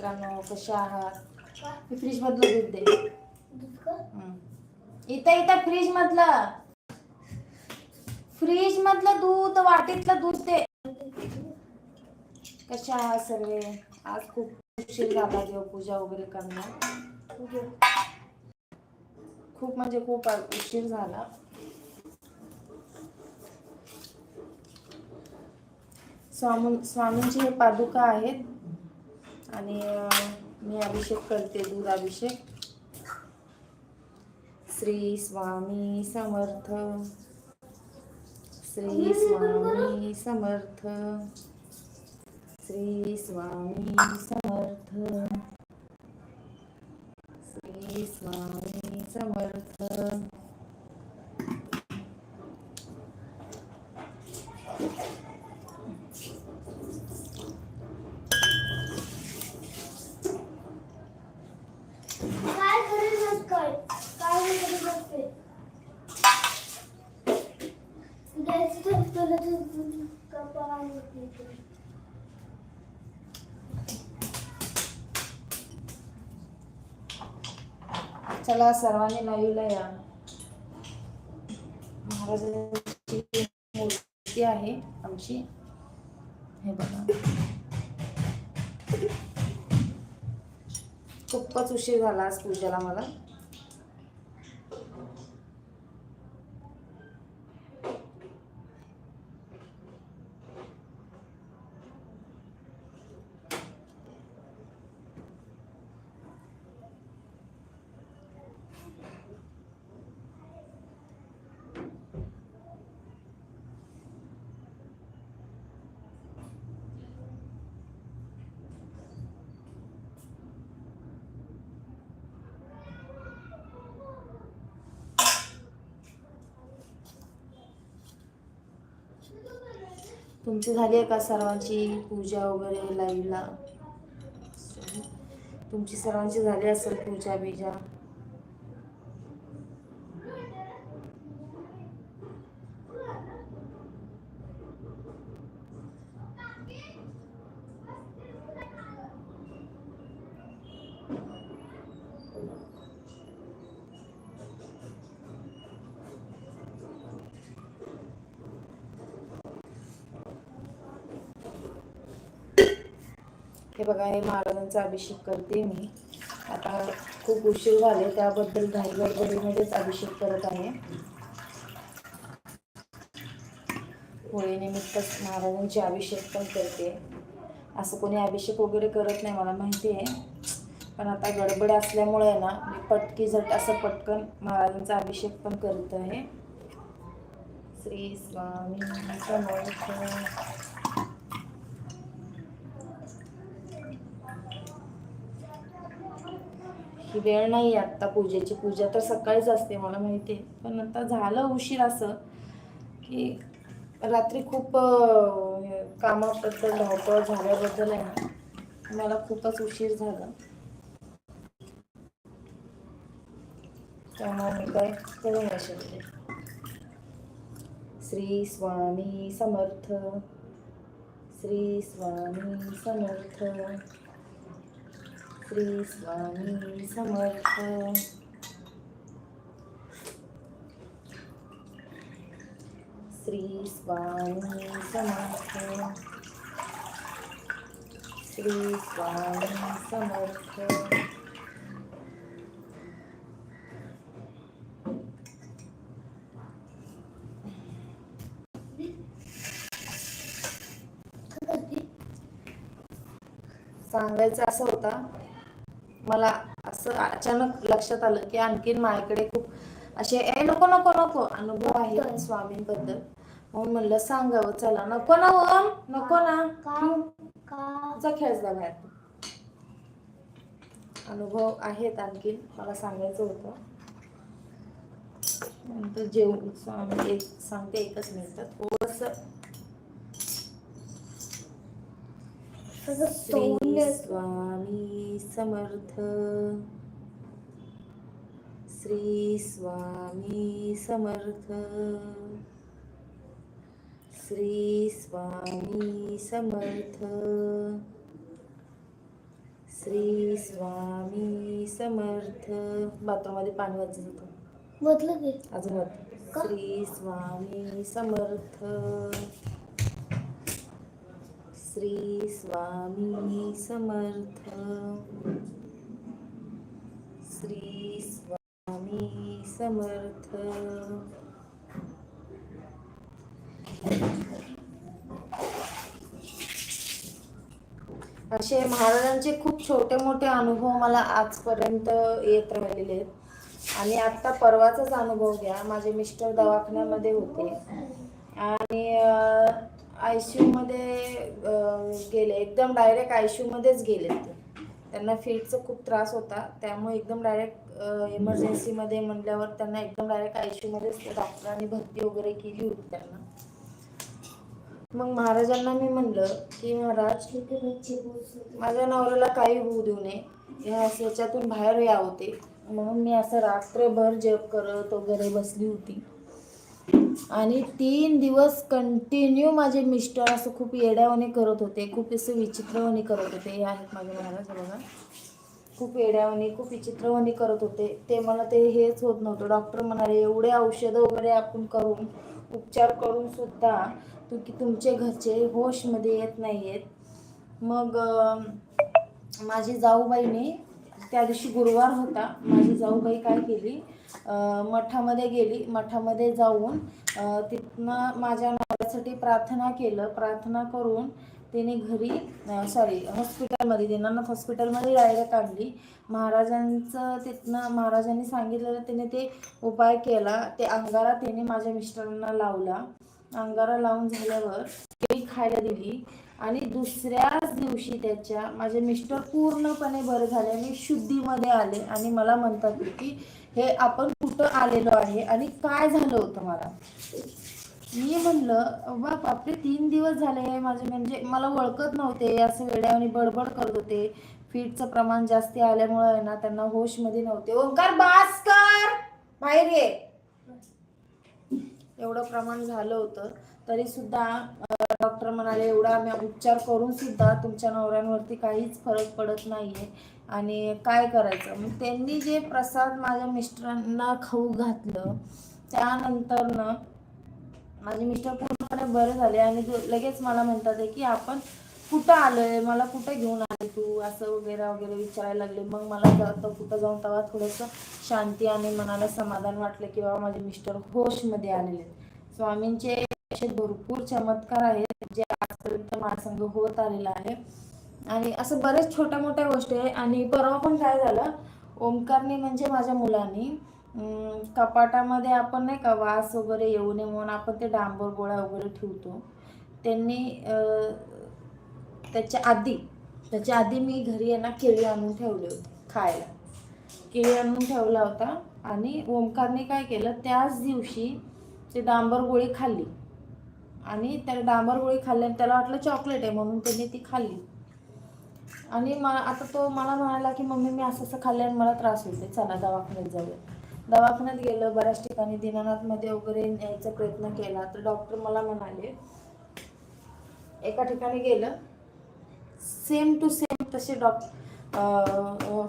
मित्रांनो कसे आहात? मी फ्रीज मधलं दूध दे. इथं इथं फ्रीज मधलं फ्रीज मधलं दूध वाटीतलं दूध दे. कशा आहात सर्व? आज खूप उशीर झाला देवपूजा वगैरे करणार खूप म्हणजे खूप उशीर झाला. स्वामी स्वामींची हे पादुका आहेत. आणि मी अभिषेक करते दूध अभिषेक श्री स्वामी समर्थ. श्री स्वामी समर्थ. श्री स्वामी समर्थ. श्री स्वामी समर्थ काय करेल मग काय काय नाही करेल मग ते द्यायचं तर तुला तर कपाळ आणत नाही ते. चला सर्वांनी लाईव्हला या. महाराजांची मूर्ती आहे आमची. हे बघा. खूपच उशीर झाला आज पूजेला मला. तुमची झाली आहे का सर्वांची पूजा वगैरे लाईव्हला तुमची सर्वांची झाली असेल पूजा बिजा हे महाराजांचा अभिषेक करते मी. आता खूप उशीर झाले त्याबद्दल घाई गडबडीमध्येच अभिषेक करत आहे. होळीनिमित्तच महाराजांचे अभिषेक पण करते. असं कोणी अभिषेक वगैरे करत नाही मला माहिती आहे. पण आता गडबड असल्यामुळे ना मी पटकी झट असं पटकन महाराजांचा अभिषेक पण करत आहे. श्री स्वामी की वेळ नाही आहे आत्ता पूजेची. पूजा तर सकाळीच असते मला माहिती आहे. पण आता झालं उशीर असं की रात्री खूप कामाबद्दल धावपळ झाल्याबद्दल आहे ना मला खूपच उशीर झाला. त्यामुळे मी काय करू नाही शकते श्री स्वामी समर्थ. श्री स्वामी समर्थ. श्री स्वामी समर्थ श्री स्वामी समर्थ श्री स्वामी समर्थ सांगायचं असं होता मला असं अचानक लक्षात आलं की आणखीन माझ्याकडे खूप असे ए नको नको नको. अनुभव आहे स्वामींबद्दल. म्हणून म्हणलं सांगावं चला. नको ना ओम नको ना. का. का? जा बाहेर अनुभव आहेत आणखीन मला सांगायचं होतं. नंतर जेवण स्वामी एक सांगते एकच मिनिटात. थोडस श्री स्वामी समर्थ। श्री स्वामी समर्थ। श्री स्वामी समर्थ। श्री स्वामी समर्थ। बाथरूममध्ये पाणी वाजत होतं. अजून? श्री स्वामी समर्थ. श्री स्वामी समर्थ। श्री स्वामी समर्थ। असे महाराजांचे खूप छोटे मोठे अनुभव मला आजपर्यंत येत राहिलेले आहेत. आणि आत्ता परवाचाच अनुभव घ्या. माझे मिस्टर दवाखान्यामध्ये होते. आणि आय सी यूमध्ये गेले. एकदम डायरेक्ट आय सी यूमध्येच गेले ते. त्यांना फीटचा खूप त्रास होता. त्यामुळे एकदम डायरेक्ट इमर्जन्सीमध्ये म्हणल्यावर त्यांना एकदम डायरेक्ट आय सी यूमध्येच डॉक्टरांनी भरती वगैरे केली होती त्यांना. मग महाराजांना मी म्हणलं की महाराज माझ्या नवऱ्याला काही होऊ देऊ नये. या याच्यातून बाहेर यावं ते. म्हणून मी असं रात्रभर जप करत वगैरे बसली होती. आणि तीन दिवस कंटिन्यू माझे मिस्टर असं खूप येड्यावणी करत होते खूप असं विचित्रवणी करत होते. हे आहेत माझे महाराज बघा. खूप येड्यावणी खूप विचित्रवणी करत होते. ते मला ते हेच होत नव्हतं. डॉक्टर म्हणाले एवढे औषधं वगैरे आपण करून उपचार करून सुद्धा तू की तुमचे घरचे होशमध्ये येत नाही आहेत मग माझी जाऊबाईने त्या दिवशी गुरुवार होता. माझी जाऊबाई काय केली मठामध्ये गेली. मठामध्ये जाऊन तिथनं माझ्या नवऱ्यासाठी प्रार्थना केलं. प्रार्थना करून तिने घरी सॉरी हॉस्पिटलमध्ये दीनानाथ हॉस्पिटलमध्ये डायरेक्ट आणली. महाराजांचं तिथनं महाराजांनी सांगितलेलं तिने ते उपाय केला. ते अंगारा तिने माझ्या मिस्टरांना लावला. अंगारा लावून झाल्यावर केळी खायला दिली. आणि दुसऱ्याच दिवशी त्याच्या माझे मिस्टर पूर्णपणे बरे झाले. आणि शुद्धीमध्ये आले आणि मला म्हणतात की हे आपण कुठं आलेलो आहे आणि काय झालं होतं मला? मी म्हणलं बा बापरे तीन दिवस झाले माझे म्हणजे मला ओळखत नव्हते असं वेड्याने बडबड करत होते. फीटचं प्रमाण जास्ती आल्यामुळं आहे ना त्यांना होशमध्ये नव्हते. ओंकार भास्कर! बाहेर ये. एवढं प्रमाण झालं होतं तरी सुद्धा डॉक्टर म्हणाले एवढा आम्ही उपचार करून सुद्धा तुमच्या नवऱ्यांवरती काहीच फरक पडत नाहीये. आणि काय करायचं? मग त्यांनी जे प्रसाद माझ्या मिस्टरांना खाऊ घातलं त्यानंतरनं माझे मिस्टर पूर्णपणे बरे झाले. आणि लगेच मला म्हणतात आहे की आपण कुठं आलोय? मला कुठं घेऊन तू असं वगैरे वगैरे विचारायला लागले. मग मला जातं कुठं जाऊन तेव्हा थोडंसं शांती आणि मनाला समाधान वाटलं की बाबा माझे मिस्टर होशमध्ये आलेले आहेत. स्वामींचे असे भरपूर चमत्कार आहेत जे आजपर्यंत माझ्यासंग होत आलेलं आहे. आणि असं बरेच छोट्या मोठ्या गोष्टी आहे आणि परवा पण काय झालं? ओमकारने म्हणजे माझ्या मुलांनी कपाटामध्ये आपण नाही का वास वगैरे येऊ नये म्हणून आपण ते डांबर गोळा वगैरे ठेवतो. त्यांनी त्याच्या आधी त्याच्या आधी मी घरी आहे ना केळी आणून ठेवली होती खायला. केळी आणून ठेवला होता आणि ओमकारने काय केलं त्याच दिवशी ते डांबर गोळी खाल्ली. आणि त्या डांबर गोळी खाल्ल्याने त्याला वाटलं चॉकलेट आहे म्हणून त्याने ती खाल्ली. आणि मला आता तो मला म्हणाला की मम्मी मी असं असं खाल्ल्याने मला त्रास होते चला दवाखान्यात जाऊया. दवाखान्यात गेलं बऱ्याच ठिकाणी दीनानाथमध्ये वगैरे न्यायचा प्रयत्न केला. तर डॉक्टर मला म्हणाले एका ठिकाणी गेलं सेम टू सेम तसे डॉक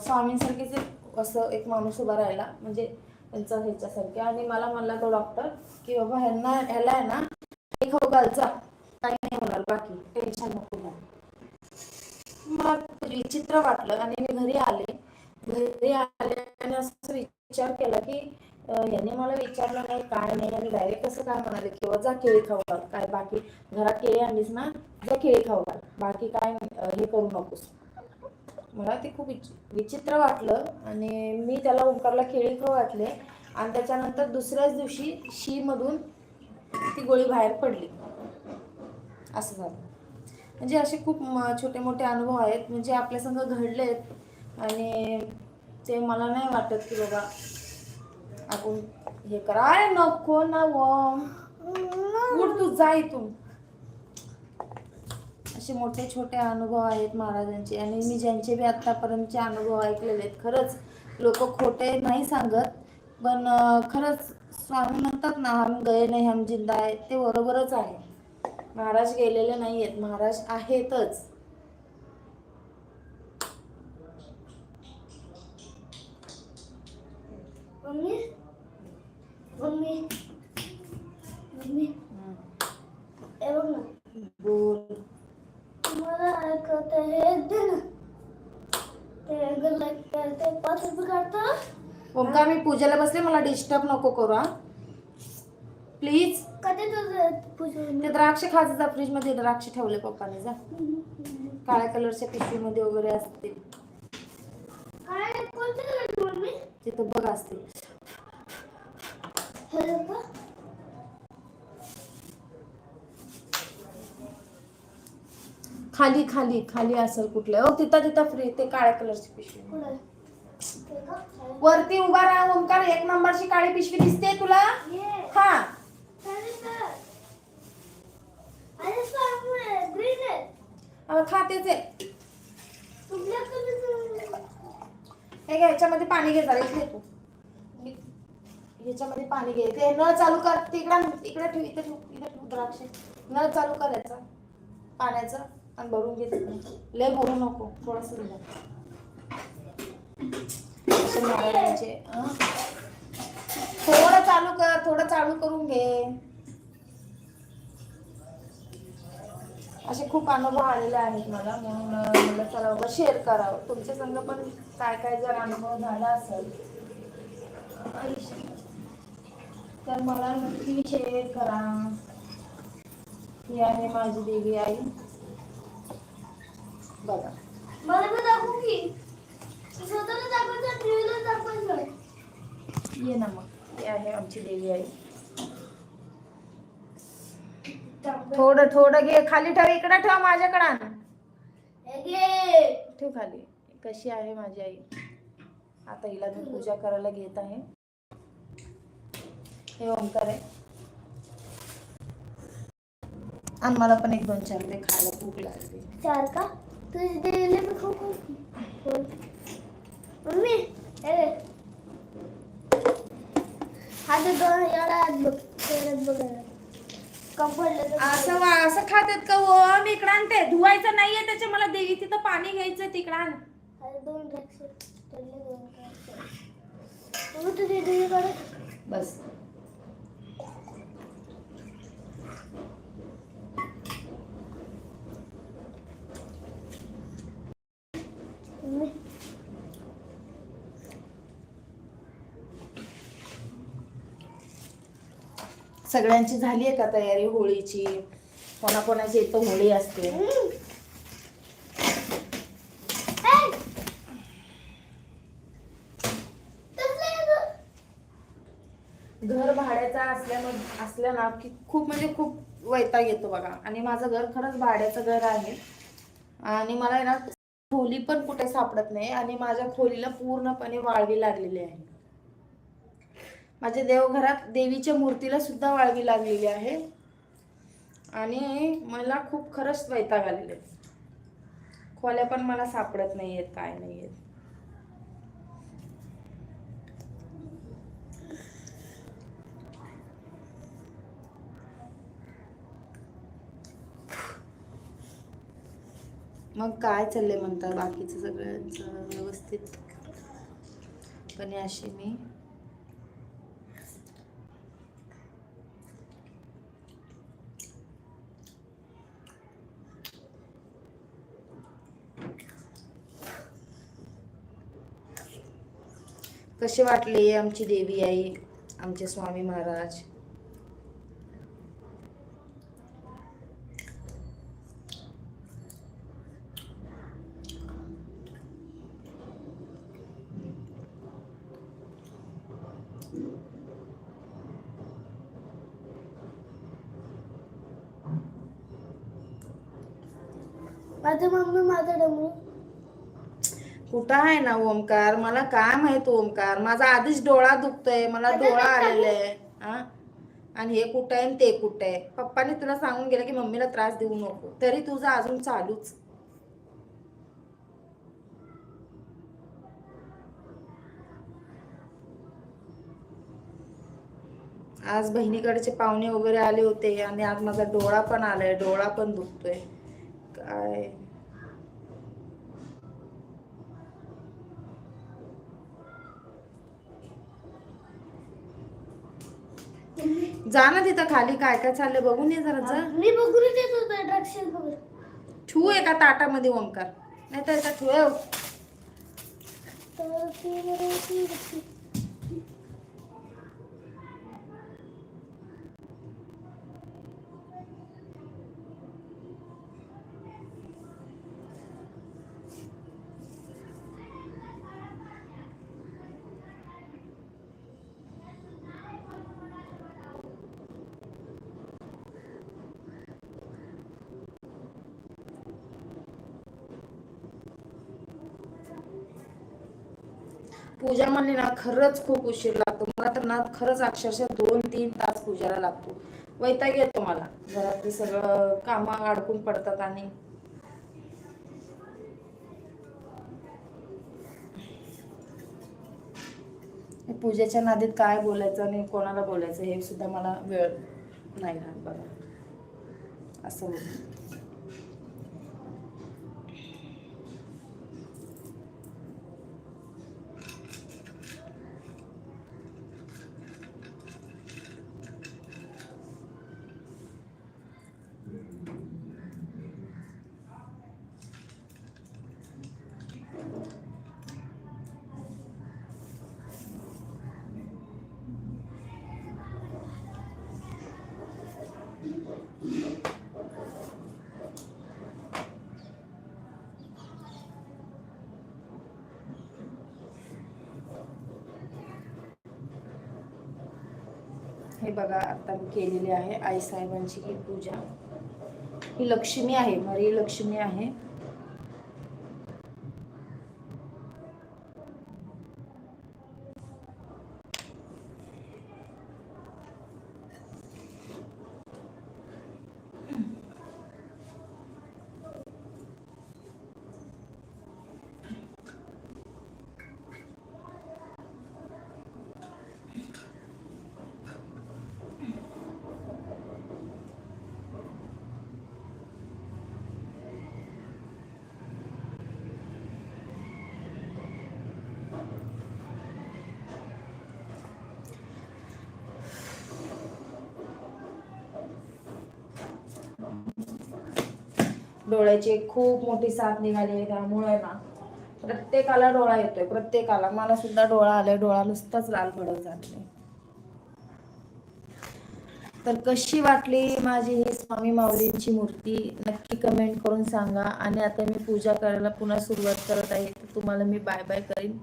स्वामींसारखेच असं एक माणूस उभा राहिला म्हणजे त्यांचा ह्याच्यासारखे. आणि मला म्हणला तो डॉक्टर की बाबा ह्यांना ह्याला आहे ना एक खाऊ घालचा. काही नाही होणार बाकी टेन्शन नको मला विचित्र वाटलं आणि मी घरी आले. घरी आले आणि असं विचार केला की यांनी याने मला विचारलं नाही काय नाही आणि डायरेक्ट असं काय म्हणाले किंवा जा केळी खाऊ काय बाकी? घरात केळी आणलीस ना जा केळी खाऊ घाल बाकी काय हे करू नकोस. मला ते खूप विचित्र वाटलं आणि मी त्याला ओंकारला केळी खाऊ घातले आणि त्याच्यानंतर दुसऱ्याच दिवशी शीमधून ती गोळी बाहेर पडली. असं झालं. म्हणजे असे खूप छोटे मोठे अनुभव आहेत. म्हणजे आपल्या संग आहेत आणि ते मला नाही वाटत की बाबा आपण हे करा नको ना वम उठ तू जा इथून. असे मोठे छोटे अनुभव आहेत महाराजांचे. आणि मी ज्यांचे बी आत्तापर्यंतचे अनुभव ऐकलेले आहेत खरंच लोक खोटे नाही सांगत पण खरंच स्वामी म्हणतात ना हम गय नाही हम जिंदा आहे ते बरोबरच आहे. महाराज गेलेले नाही आहेत महाराज आहेतच. बोल. मला ऐकवतं हे ते गल्ला ते पाच ओमकार मी पूजेला बसले मला डिस्टर्ब नको करू हा. प्लीज कधी तुझं पूजन ते द्राक्ष खात जा फ्रीजमध्ये द्राक्ष ठेवले पप्पाने जा. काळ्या कलरच्या पिशवीमध्ये वगैरे असतील. काय कोणते तिथं बघ असतील हे का खाली खाली खाली असेल कुठल्या हो तिथं तिथं फ्री ते काळ्या कलरची पिशवी. वरती उभा राहा ओमकार एक नंबरची काळी पिशवी दिसते तुला? हा. खातेच हे याच्यामध्ये पाणी घे जरा इथे तू. ह्याच्यामध्ये पाणी घे. ते नळ चालू कर. तिकडं इकडे ठेव इथे ठेव इथे ठेव द्राक्ष. नळ चालू कर याचा पाण्याचं. आणि भरून घेत. लय भरू नको थोडस थोडं चालू कर थोडं चालू करून घे. असे खूप अनुभव आलेले आहेत मला म्हणून अं, मला चला बाबा शेअर करावं. तुमच्या संग पण काय काय जर अनुभव झाला असेल तर मला नक्की शेअर करा. ही आहे माझी देवी आई. बघा. मला पण दाखवू की. स्वतःला दाखवायचं टीव्हीला दाखवायचं ये ना मग. ही आहे आमची देवी आई. थोडं थोडं घे. खाली ठेव. इकडं ठेव माझ्याकडं आण. हे घे. ठेव खाली. कशी आहे माझी आई? आता हिला मी पूजा करायला घेत आहे. हे ओंकार आहे. आणि मला पण एक दोन चार खायला भूक लागली चार का? हे घे. हा ते दोन एवढा हात बघ तेवढ्यात बघायला कम पडलं तर असं वा- असं खातात का हो? मी इकडं आणते धुवायचं नाहीये त्याचे मला देवी तिथं पाणी घ्यायचं तिकडं आण दोन द्राक्ष पडले दोन द्राक्ष मम्मी तुझी दिदीकडे बस. सगळ्यांची झाली आहे का तयारी होळीची? कोणाकोणाची इथं होळी असते? घर भाड्याचा असल्यामुळे असल्या ना की खूप म्हणजे खूप वैताग येतो बघा. आणि माझं घर खरंच भाड्याचं घर आहे. आणि मला आहे ना खोली पण कुठे सापडत नाही. आणि माझ्या खोलीला पूर्णपणे वाळवी लागलेली आहे. माझ्या देवघरात देवीच्या मूर्तीला सुद्धा वाळवी लागलेली आहे. आणि मला खूप खरंच वैताग आलेले खोल्या पण मला सापडत नाही आहेत काय नाही आहेत मग काय चाललंय म्हणतात बाकीचं सगळ्यांचं व्यवस्थित? पण अशी मी कसे वाटले आमची देवी आई आमचे स्वामी महाराज? माझं मम्मी माझा डमरू. कुठं आहे ना ओमकार मला काय माहीत ओमकार माझा आधीच डोळा दुखतोय मला डोळा आलेला आहे. हा? आणि हे कुठं आहे आणि ते कुठं आहे? पप्पाने तुला सांगून गेलं की मम्मीला त्रास देऊ नको. तरी तुझं अजून चालूच. आज बहिणीकडचे पाहुणे वगैरे आले होते आणि आज माझा डोळा पण आलाय डोळा पण दुखतोय. काय? जा ना तिथं खाली काय काय चाललंय बघून ये जरा जा. मी बघूनच येत होतो द्राक्षे बघून. ठेवू एका ताटामध्ये ओंकार. नाही तर ठेव पूजा म्हणली ना खरंच खूप उशीर लागतो. मला तर ना खरंच अक्षरशः दोन तीन तास पूजाला लागतो. वैताग येतो मला. घरातली सगळं कामं अडकून पडतात आणि पूजेच्या नादीत काय बोलायचं आणि कोणाला बोलायचं हे सुद्धा मला वेळ नाही राहत बघा. असं हे बघा आता मी केलेली आहे आई साहेबांची ही पूजा. ही लक्ष्मी आहे मरी लक्ष्मी आहे. डोळ्याची खूप मोठी साथ निघाली आहे त्यामुळे ना प्रत्येकाला डोळा येतोय प्रत्येकाला. मला सुद्धा डोळा आलाय डोळा नुसताच लाल पडत जाते तर कशी वाटली माझी ही स्वामी माऊलींची मूर्ती? नक्की कमेंट करून सांगा. आणि आता मी पूजा करायला पुन्हा सुरुवात करत आहे. तर तुम्हाला मी बाय बाय करीन.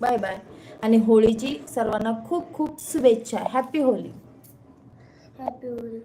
बाय बाय आणि होळीची सर्वांना खूप खूप शुभेच्छा. Happy Holi happy Holi